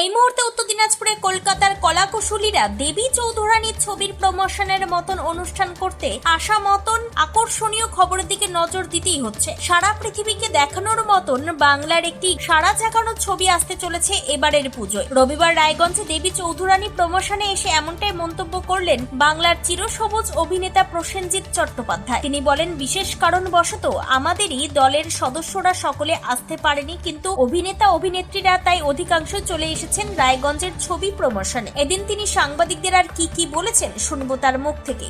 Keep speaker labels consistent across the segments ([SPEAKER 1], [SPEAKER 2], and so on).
[SPEAKER 1] এই মুহূর্তে উত্তর দিনাজপুরে কলকাতার কলাকুশলীরা দেবী চৌধুরানীর ছবির প্রমোশনের মতন অনুষ্ঠান করতে আসা মতন আকর্ষণীয় খবরের দিকে নজর দিতেই হচ্ছে। সারা পৃথিবীকে দেখানোর মতন বাংলার একটি সারা জাগানো ছবি আসতে চলেছে এবারের পুজোয়। রবিবার রায়গঞ্জে দেবী চৌধুরানী প্রমোশনে এসে এমনটাই মন্তব্য করলেন বাংলার চিরসবুজ অভিনেতা প্রসেনজিৎ চট্টোপাধ্যায়। তিনি বলেন, বিশেষ কারণবশত আমাদেরই দলের সদস্যরা সকলে আসতে পারেনি, কিন্তু অভিনেতা অভিনেত্রীরা তাই অধিকাংশ চলে এসেছেন রায়গঞ্জের ছবি প্রমোশন। এদিন তিনি সাংবাদিকদের আর কি কি বলেছেন শুনব তার মুখ থেকে।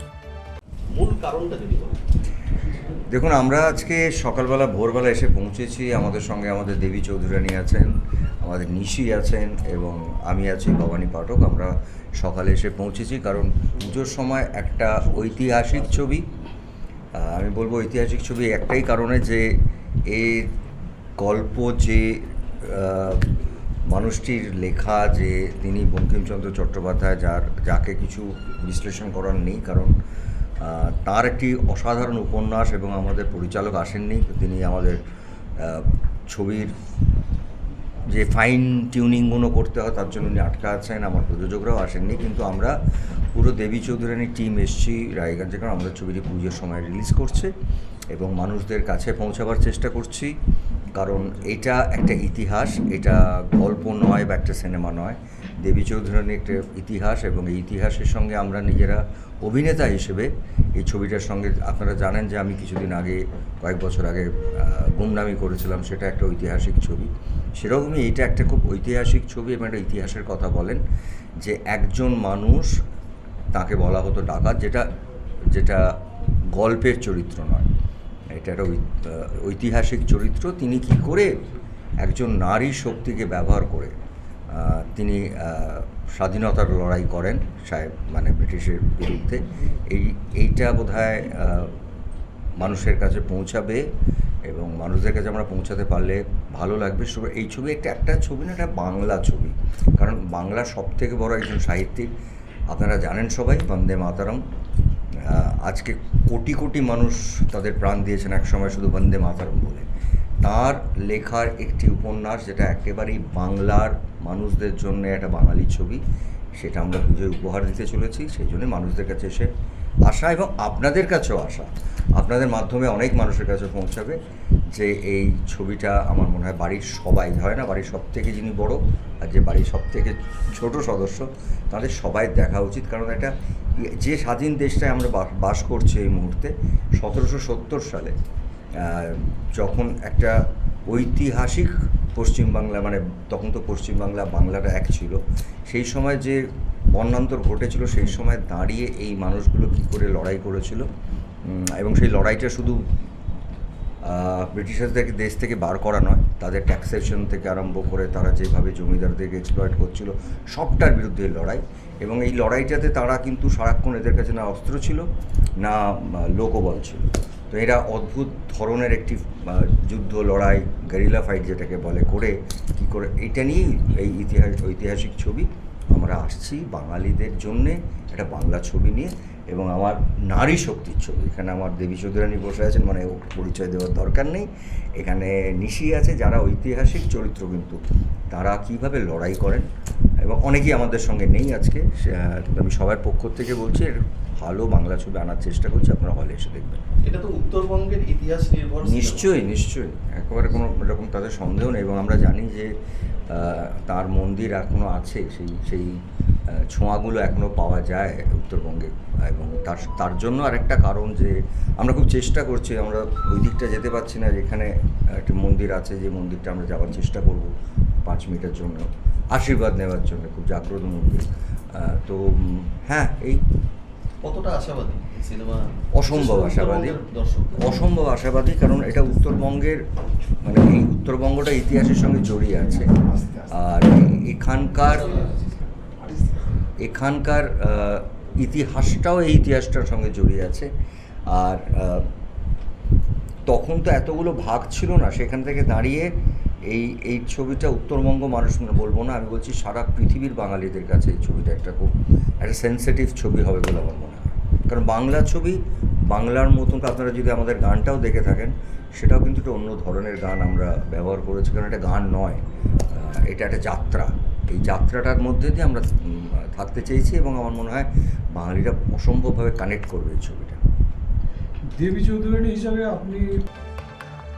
[SPEAKER 2] মূল কারণটা যদি
[SPEAKER 3] দেখুন আমরা আজকে সকালবেলা ভোরবেলা এসে পৌঁছেছি। আমাদের সঙ্গে আমাদের দেবী চৌধুরানী আছেন আমাদের নিশি আছেন এবং আমি আছি ভবানী পাঠক। আমরা সকালে এসে পৌঁছেছি কারণ পুজোর সময় একটা ঐতিহাসিক ছবি। আমি বলব ঐতিহাসিক ছবি একটাই কারণে যে এই গল্প যে মানুষটির লেখা যে তিনি বঙ্কিমচন্দ্র চট্টোপাধ্যায়, যার, যাকে কিছু বিশ্লেষণ করার নেই, কারণ তার একটি অসাধারণ উপন্যাস এবং আমাদের পরিচালক আসেননি। তিনি আমাদের ছবির যে ফাইন টিউনিংগুলো করতে হয়, তার জন্য উনি আটকা আছেন, আমার প্রযোজকরাও আসেননি, কিন্তু আমরা পুরো দেবী চৌধুরানীর টিম এসছি রায়গঞ্জে, কারণ আমাদের ছবিটি পুজোর সময় রিলিজ করছে এবং মানুষদের কাছে পৌঁছাবার চেষ্টা করছি, কারণ এটা একটা ইতিহাস, এটা গল্প নয় বা একটা সিনেমা নয়। দেবী চৌধুরানী একটা ইতিহাস এবং এই ইতিহাসের সঙ্গে আমরা নিজেরা অভিনেতা হিসেবে এই ছবিটার সঙ্গে, আপনারা জানেন যে আমি কিছুদিন আগে, কয়েক বছর আগে গুমনামি করেছিলাম, সেটা একটা ঐতিহাসিক ছবি। সেরকমই এটা একটা খুব ঐতিহাসিক ছবি এবং একটা ইতিহাসের কথা বলেন যে একজন মানুষ তাকে বলা হতো ডাকাত, যেটা যেটা গল্পের চরিত্র নয়। এটা একটা ঐতিহাসিক চরিত্র। তিনি কি করে একজন নারী শক্তিকে ব্যবহার করে তিনি স্বাধীনতার লড়াই করেন সাহেব মানে ব্রিটিশের বিরুদ্ধে, এই, এইটা বোধ মানুষের কাছে পৌঁছাবে এবং মানুষদের কাছে আমরা পৌঁছাতে পারলে ভালো লাগবে। এই ছবি একটা একটা ছবি না, এটা বাংলা ছবি। কারণ বাংলা সব থেকে বড় একজন সাহিত্যিক। আপনারা জানেন সবাই, বন্দে মাতারম। আজকে কোটি কোটি মানুষ তাদের প্রাণ দিয়েছেন এক সময় শুধু বন্দে মাতারম বলে। তার লেখার একটি উপন্যাস যেটা একেবারেই বাংলার মানুষদের জন্য একটা বাঙালি ছবি, সেটা আমরা পুজোয় উপহার দিতে চলেছি। সেই জন্য মানুষদের কাছে এসে আসা এবং আপনাদের কাছেও আশা। আপনাদের মাধ্যমে অনেক মানুষের কাছে পৌঁছাবে যে এই ছবিটা আমার মনে হয় বাড়ির সবাই, হয় না? বাড়ির সব থেকে যিনি বড় আর যে বাড়ির সব থেকে ছোট সদস্য, তাদের সবাই দেখা উচিত। কারণ এটা যে স্বাধীন দেশটায় আমরা বাস করছি এই মুহূর্তে, সতেরোশো সত্তর সালে যখন একটা ঐতিহাসিক পশ্চিমবাংলা মানে তখন তো পশ্চিমবাংলা বাংলাটা এক ছিল। সেই সময় যে বর্ণান্তর ঘটেছিল সেই সময় দাঁড়িয়ে এই মানুষগুলো কী করে লড়াই করেছিল? এবং সেই লড়াইটা শুধু আহ, ব্রিটিশারদেরকে দেশ থেকে বার করা নয় তাদের ট্যাক্সেশন থেকে আরম্ভ করে তারা যেভাবে জমিদারদেরকে এক্সপ্লয়েট করছিল সবটার বিরুদ্ধে লড়াই। এবং এই লড়াইটাতে তারা কিন্তু সারাক্ষণ এদের কাছে না অস্ত্র ছিল না লোকবল ছিল। তো এরা অদ্ভুত ধরনের একটি যুদ্ধ, লড়াই, গেরিলা ফাইট যেটাকে বলে, করে কি করে, এটা নিয়েই এই ইতিহাস, ঐতিহাসিক ছবি আমরা আসছি বাঙালিদের জন্যে, একটা বাংলা ছবি নিয়ে। এবং আমার নারী শক্তির ছবি। এখানে আমার দেবী চৌধুরানী বসে আছেন মানে পরিচয় দেওয়ার দরকার নেই। এখানে নিশি আছে যারা ঐতিহাসিক চরিত্র কিন্তু তারা কীভাবে লড়াই করেন? এবং অনেকেই আমাদের সঙ্গে নেই আজকে। কিন্তু আমি সবার পক্ষ থেকে বলছি এর ভালো বাংলা ছবি আনার চেষ্টা করছি আপনারা হলে এসে দেখবেন।
[SPEAKER 2] এটা তো উত্তরবঙ্গের ইতিহাস নির্ভর
[SPEAKER 3] নিশ্চয়ই নিশ্চয়ই। একেবারে কোনো এরকম তাদের সন্দেহ নেই এবং আমরা জানি যে তার মন্দির এখনও আছে সেই সেই ছোঁয়াগুলো এখনও পাওয়া যায় উত্তরবঙ্গে এবং তার তার জন্য আরেকটা কারণ যে আমরা খুব চেষ্টা করছি আমরা ওই দিকটা যেতে পারছি না যেখানে একটা মন্দির আছে যে মন্দিরটা আমরা যাওয়ার চেষ্টা করব পাঁচ মিনিটের জন্য আশীর্বাদ নেওয়ার জন্য খুব জাগ্রত মন্দির। তো হ্যাঁ এই
[SPEAKER 2] কতটা আশাবাদী সিনেমা?
[SPEAKER 3] অসম্ভব আশাবাদী। অসম্ভব আশাবাদী কারণ এটা উত্তরবঙ্গের মানে এই উত্তরবঙ্গটা ইতিহাসের সঙ্গে জড়িয়ে আছে। আর এখানকার এখানকার ইতিহাসটাও এই ইতিহাসটার সঙ্গে জড়িয়ে আছে। আর তখন তো এতগুলো ভাগ ছিল না, সেখান থেকে দাঁড়িয়ে এই এই ছবিটা উত্তরবঙ্গ মানুষ মানে বলব না, আমি বলছি সারা পৃথিবীর বাঙালিদের কাছে এই ছবিটা একটা খুব একটা সেন্সিটিভ ছবি হবে বলে আমার মনে হয়। কারণ বাংলা ছবি, বাংলার মতন আপনারা যদি আমাদের গানটাও দেখে থাকেন, সেটাও কিন্তু একটা অন্য ধরনের গান আমরা ব্যবহার করেছি, কারণ এটা গান নয় এটা একটা যাত্রা। এই যাত্রাটার মধ্যে দিয়ে আমরা থাকতে চেয়েছি এবং আমার মনে হয় বাঙালিরা অসম্ভবভাবে কানেক্ট করবে এই ছবিটা।
[SPEAKER 4] দেবী চৌধুরানী হিসাবে আপনি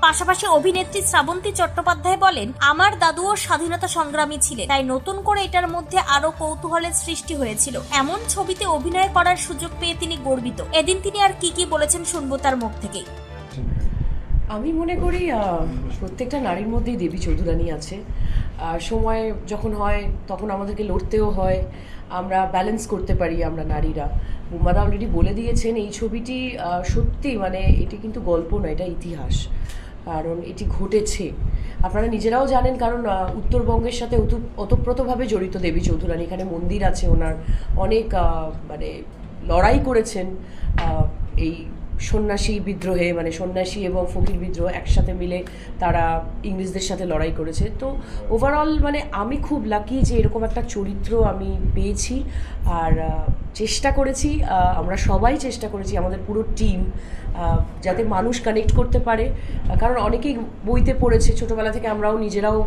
[SPEAKER 1] পাশাপাশি অভিনেত্রী শ্রাবন্তী চট্টোপাধ্যায় বলেন আমার দাদুও স্বাধীনতা সংগ্রামী ছিলেন তাই নতুন করে এটার মধ্যে আরও কৌতূহলের সৃষ্টি হয়েছিল। এমন ছবিতে অভিনয় করার সুযোগ পেয়ে তিনি গর্বিত। এদিন তিনি আর কি কি বলেছেন শুনব তার মুখ থেকেই
[SPEAKER 5] আমি মনে করি প্রত্যেকটা নারীর মধ্যেই দেবী চৌধুরানী আছে। আর সময় যখন হয় তখন আমাদেরকে লড়তেও হয়। আমরা ব্যালেন্স করতে পারি আমরা নারীরা। বুম্বাদা অলরেডি বলে দিয়েছেন এই ছবিটি সত্যি মানে এটি কিন্তু গল্প নয়, এটা ইতিহাস। কারণ এটি ঘটেছে। আপনারা নিজেরাও জানেন কারণ উত্তরবঙ্গের সাথে ওতু- ওতপ্রোতভাবে জড়িত দেবী চৌধুরানী। এখানে মন্দির আছে, ওনার অনেক মানে লড়াই করেছেন এই সন্ন্যাসী বিদ্রোহে মানে সন্ন্যাসী এবং ফকির বিদ্রোহ একসাথে মিলে তারা ইংরেজদের সাথে লড়াই করেছে। তো ওভারঅল মানে আমি খুব লাকি যে এরকম একটা চরিত্র আমি পেয়েছি আর চেষ্টা করেছি আমরা সবাই চেষ্টা করেছি, আমাদের পুরো টিম যাতে মানুষ কানেক্ট করতে পারে। কারণ অনেকেই বইতে পড়েছে, ছোটোবেলা থেকে আমরাও নিজেরাও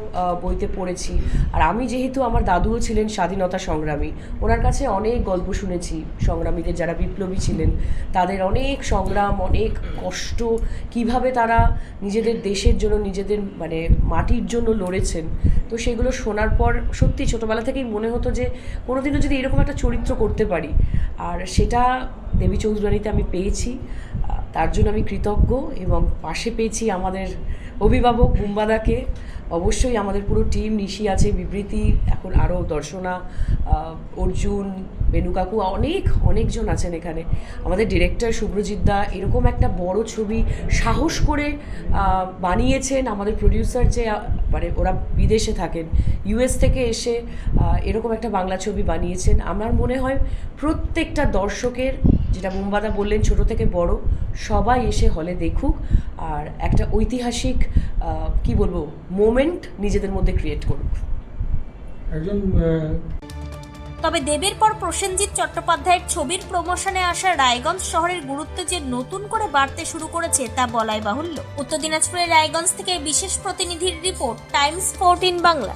[SPEAKER 5] বইতে পড়েছি। আর আমি যেহেতু আমার দাদুও ছিলেন স্বাধীনতা সংগ্রামী, ওনার কাছে অনেক গল্প শুনেছি, সংগ্রামীদের যারা বিপ্লবী ছিলেন, তাদের অনেক সংগ্রাম অনেক কষ্ট কীভাবে তারা নিজেদের দেশের জন্য নিজেদের মানে মাটির জন্য লড়েছেন তো সেগুলো শোনার পর সত্যি ছোটোবেলা থেকেই মনে হতো যে কোনোদিনও যদি এরকম একটা চরিত্র করতে পারি। আর সেটা দেবী চৌধুরানীতে আমি পেয়েছি তার জন্য আমি কৃতজ্ঞ এবং পাশে পেয়েছি আমাদের অভিভাবক বুম্বাদাকে। অবশ্যই আমাদের পুরো টিম নিশি আছে, বিবৃতি, এখন আরও দর্শনা অর্জুন বেনুকাকু অনেক, অনেকজন আছেন এখানে। আমাদের ডিরেক্টর শুভ্রজিৎ দা এরকম একটা বড় ছবি সাহস করে বানিয়েছেন আমাদের প্রডিউসার যে মানে ওরা বিদেশে থাকেন ইউএস থেকে এসে এরকম একটা বাংলা ছবি বানিয়েছেন। আমার মনে হয় প্রত্যেকটা দর্শকের যেটা মুম্বাদা বললেন ছোট থেকে বড় সবাই এসে হলে দেখুক। আর একটা ঐতিহাসিক কি বলব মোমেন্ট নিজেদের মধ্যে ক্রিয়েট করুক।
[SPEAKER 4] একজন
[SPEAKER 1] তবে দেবের পর প্রসেনজিৎ চট্টোপাধ্যায়ের ছবির প্রমোশনে আসা রায়গঞ্জ শহরের গুরুত্ব যে নতুন করে বাড়তে শুরু করেছে তা বলাই বাহুল্য। উত্তর দিনাজপুরের রায়গঞ্জ থেকে বিশেষ প্রতিনিধির রিপোর্ট টাইমস ফোরটিন বাংলা।